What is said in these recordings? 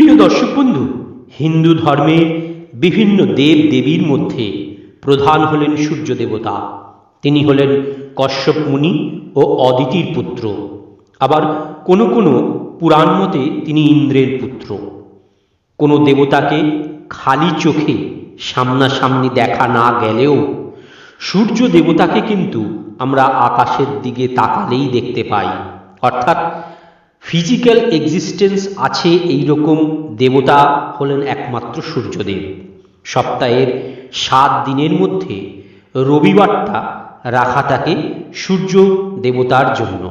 প্রিয় দর্শক বন্ধু, হিন্দু ধর্মের বিভিন্ন দেব দেবীর মধ্যে প্রধান হলেন সূর্য দেবতা। তিনি হলেন কশ্যপ মুনি ও অদিতির পুত্র। আবার কোনো কোনো পুরাণ মতে তিনি ইন্দ্রের পুত্র। কোনো দেবতাকে খালি চোখে সামনাসামনি দেখা না গেলেও সূর্য দেবতাকে কিন্তু আমরা আকাশের দিকে তাকালেই দেখতে পাই। অর্থাৎ ফিজিক্যাল এক্সিস্টেন্স আছে এই রকম দেবতা হলেন একমাত্র সূর্যদেব। সপ্তাহের সাত দিনের মধ্যে রবিবারটা রাখা থাকে সূর্য দেবতার জন্য।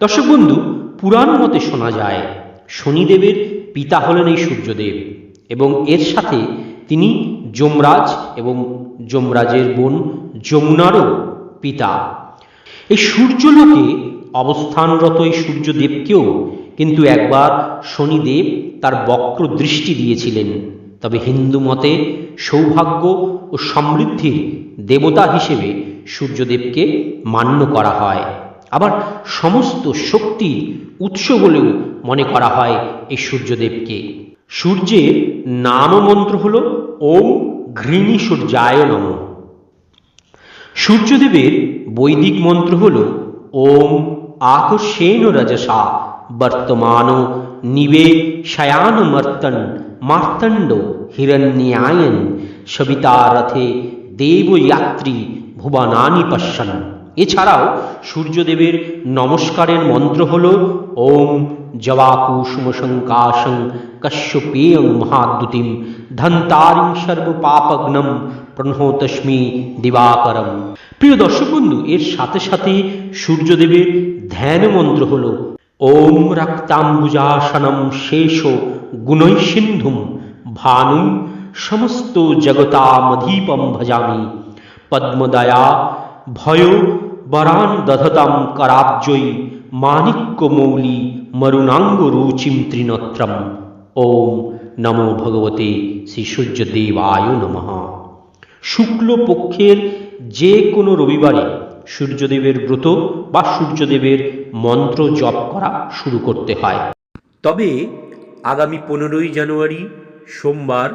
দর্শক বন্ধু, পুরাণ মতে শোনা যায়, শনিদেবের পিতা হলেন এই সূর্যদেব এবং এর সাথে তিনি যমরাজ এবং যমরাজের বোন যমুনারও পিতা। এই সূর্যলোকে অবস্থানরত এই সূর্যদেবকেও কিন্তু একবার শনিদেব তার বক্র দৃষ্টি দিয়েছিলেন। তবে হিন্দু মতে সৌভাগ্য ও সমৃদ্ধির দেবতা হিসেবে সূর্যদেবকে মান্য করা হয়। আবার সমস্ত শক্তি উৎস বলেও মনে করা হয় এই সূর্যদেবকে। সূর্যের নাম মন্ত্র হল ওম ঘৃণী সূর্যায় নমঃ। সূর্যদেবের বৈদিক মন্ত্র হল ওম আকর্ষেণ রজসা বর্তমান নিবে শয়ান মর্তন মার্তণ্ড হিরণ্যায়ন সবিতারথে দেবযাত্রী ভুবনানি পশ্যন এছাড়াও সূর্যদেবের নমস্কারের মন্ত্র হল, ওম জবাকুসুম শঙ্কাশং কশ্যপেয়ং মহাদ্যুতিম, ধন্তারিং সর্বপাপগ্নম প্রণহতস্মি দিবাকরম। প্রিয় দর্শক বন্ধু, এর সাথে সাথে সূর্যদেবের ধ্যান মন্ত্র হল, ওম রক্তাম্বুজাসনম শেষ গুণৈসিন্ধুম ভানু সমস্ত জগতামধীপম ভজামি, পদ্মদয়া ভয় বরান দধতাম করাব্জয়ী মানিক্যমৌলি মরুণাঙ্গ রুচিম ত্রিনত্রম। ওম নমো ভগবতে শ্রী সূর্যদেবায় নমঃ। শুক্লপক্ষের যে কোনো রবিবারে সূর্যদেবের ব্রত বা সূর্যদেবের মন্ত্র জপ করা শুরু করতে হয়। তবে আগামী পনেরোই জানুয়ারি সোমবার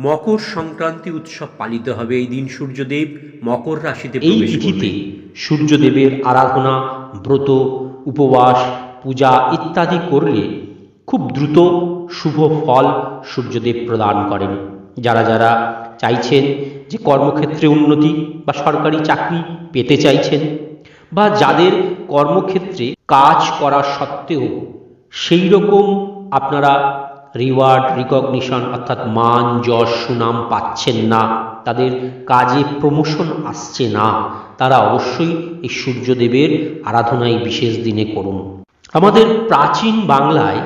মকর সংক্রান্তি উৎসব পালিত হবে। এই দিন সূর্যদেব মকর রাশিতে এই তিথিতে সূর্যদেবের আরাধনা ব্রত উপবাস পূজা ইত্যাদি করলে খুব দ্রুত শুভ ফল সূর্যদেব প্রদান করেন। যারা যারা চাইছেন যে কর্মক্ষেত্রে উন্নতি বা সরকারি চাকরি পেতে চাইছেন বা যাদের কর্মক্ষেত্রে কাজ করা সত্ত্বেও সেই রকম আপনারা রিওয়ার্ড রিকগনিশন অর্থাৎ মান, যশ, সুনাম পাচ্ছেন না, তাদের কাজে প্রমোশন আসছে না, তারা অবশ্যই এই সূর্যদেবের আরাধনায় বিশেষ দিনে করুন। আমাদের প্রাচীন বাংলায়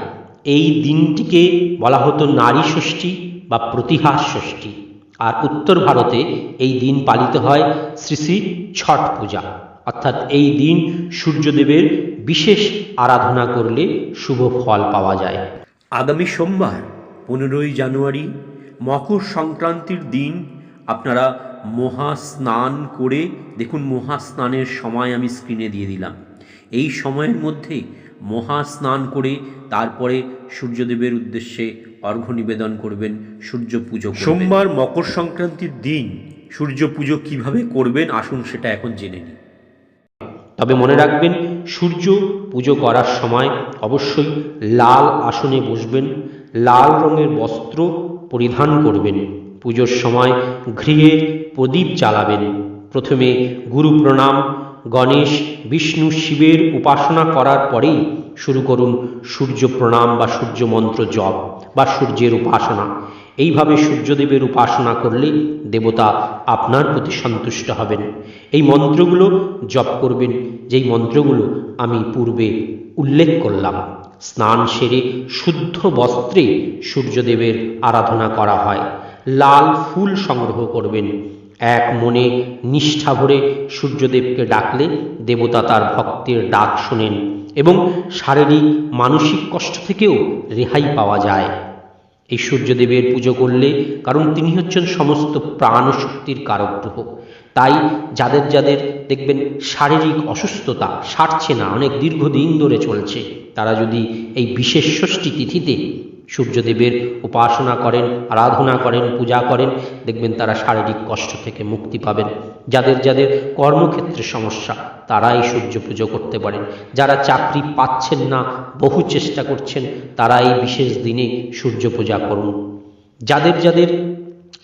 এই দিনটিকে বলা হতো নারী ষষ্ঠী। বা প্রতিহাস ষষ্ঠী। আর উত্তর ভারতে এই দিন পালিত হয় শ্রী শ্রী ছট পূজা। অর্থাৎ এই দিন সূর্যদেবের বিশেষ আরাধনা করলে শুভ ফল পাওয়া যায়। আগামী সোমবার, পনেরোই জানুয়ারি, মকর সংক্রান্তির দিন আপনারা মহা স্নান করে, দেখুন মহা স্নানের সময় আমি স্ক্রিনে দিয়ে দিলাম। এই সময়ের মধ্যে মহা স্নান করে তারপরে সূর্যদেবের উদ্দেশ্যে অর্ঘ্য নিবেদন করবেন সূর্য পুজো সোমবার মকর সংক্রান্তির দিন সূর্য পুজো কীভাবে করবেন আসুন সেটা এখন জেনে নিই। তবে মনে রাখবেন সূর্য পুজো করার সময় অবশ্যই লাল আসনে বসবেন লাল রঙের বস্ত্র পরিধান করবেন পুজোর সময় গৃহের প্রদীপ জ্বালাবেন। প্রথমে গুরু প্রণাম গণেশ, বিষ্ণু শিবের উপাসনা করার পরেই শুরু করুন সূর্য প্রণাম বা সূর্য মন্ত্র জপ বা সূর্যের উপাসনা। এইভাবে সূর্যদেবের উপাসনা করলে দেবতা আপনার প্রতি সন্তুষ্ট হবেন। এই মন্ত্রগুলো জপ করবেন। যেই মন্ত্রগুলো আমি পূর্বে উল্লেখ করলাম, স্নান সেরে শুদ্ধ বস্ত্রে সূর্যদেবের আরাধনা করা হয়। লাল ফুল সংগ্রহ করবেন। এক মনে নিষ্ঠা ভরে সূর্যদেবকে ডাকলে দেবতা তার ভক্তের ডাক শোনেন এবং শারীরিক, মানসিক কষ্ট থেকেও রেহাই পাওয়া যায়। এই সূর্যদেবের পুজো করলে কারণ তিনি হচ্ছেন সমস্ত প্রাণ ও শক্তির কারক গ্রহ তাই যাদের যাদের দেখবেন শারীরিক অসুস্থতা সারছে না, অনেক দীর্ঘদিন ধরে চলছে, তারা যদি এই বিশেষ ষষ্ঠী তিথিতে সূর্যদেবের উপাসনা করেন, আরাধনা করেন, পূজা করেন, দেখবেন তারা শারীরিক কষ্ট থেকে মুক্তি পাবেন। যাদের যাদের কর্মক্ষেত্রে সমস্যা, তারাই সূর্য পুজো করতে পারেন। যারা চাকরি পাচ্ছেন না, বহু চেষ্টা করছেন তারা এই বিশেষ দিনে সূর্য পূজা করুন। যাদের যাদের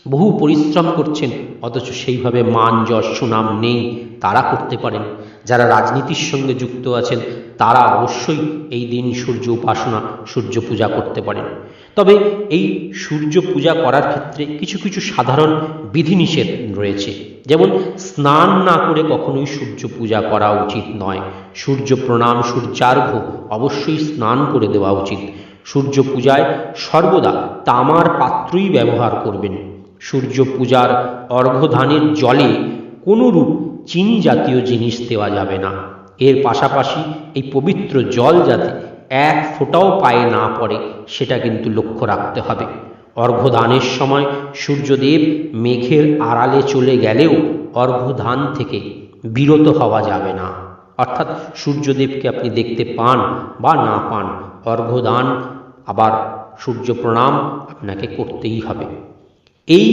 বহু পরিশ্রম করছেন, অথচ সেইভাবে মান যশ সুনাম নেই, তারা করতে পারেন। যারা রাজনীতির সঙ্গে যুক্ত আছেন, তারা অবশ্যই এই দিন সূর্য উপাসনা, সূর্য পূজা করতে পারেন। তবে এই সূর্য পূজা করার ক্ষেত্রে কিছু কিছু সাধারণ বিধিনিষেধ রয়েছে। যেমন, স্নান না করে কখনোই সূর্য পূজা করা উচিত নয়। সূর্য প্রণাম সূর্যার্ঘ অবশ্যই স্নান করে দেওয়া উচিত। সূর্য পূজায় সর্বদা তামার পাত্রই ব্যবহার করবেন। সূর্য পূজার অর্ঘ্যধানের জলে কোনোরূপ চিনি জাতীয় জিনিস দেওয়া যাবে না। এর পাশাপাশি এই পবিত্র জল যাতে এক ফোঁটাও পায়ে না পড়ে, সেটা কিন্তু লক্ষ্য রাখতে হবে। অর্ঘ্যদানের সময় সূর্যদেব মেঘের আড়ালে চলে গেলেও অর্ঘ্যদান থেকে বিরত হওয়া যাবে না। অর্থাৎ সূর্যদেবকে আপনি দেখতে পান বা না পান, অর্ঘ্যদান আবার সূর্য প্রণাম আপনাকে করতেই হবে। এই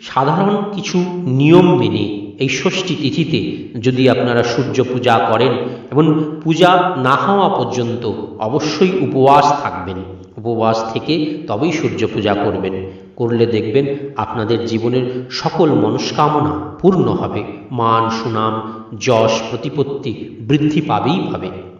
সাধারণ কিছু নিয়ম মেনে এই ষষ্ঠী তিথিতে যদি আপনারা সূর্য পূজা করেন এবং পূজা না হওয়া পর্যন্ত অবশ্যই উপবাস থাকবেন। উপবাস থেকে তবেই সূর্য পূজা করবেন। করলে দেখবেন আপনাদের জীবনের সকল মনস্কামনা পূর্ণ হবে। মান, সুনাম, যশ, প্রতিপত্তি বৃদ্ধি পাবেই পাবে।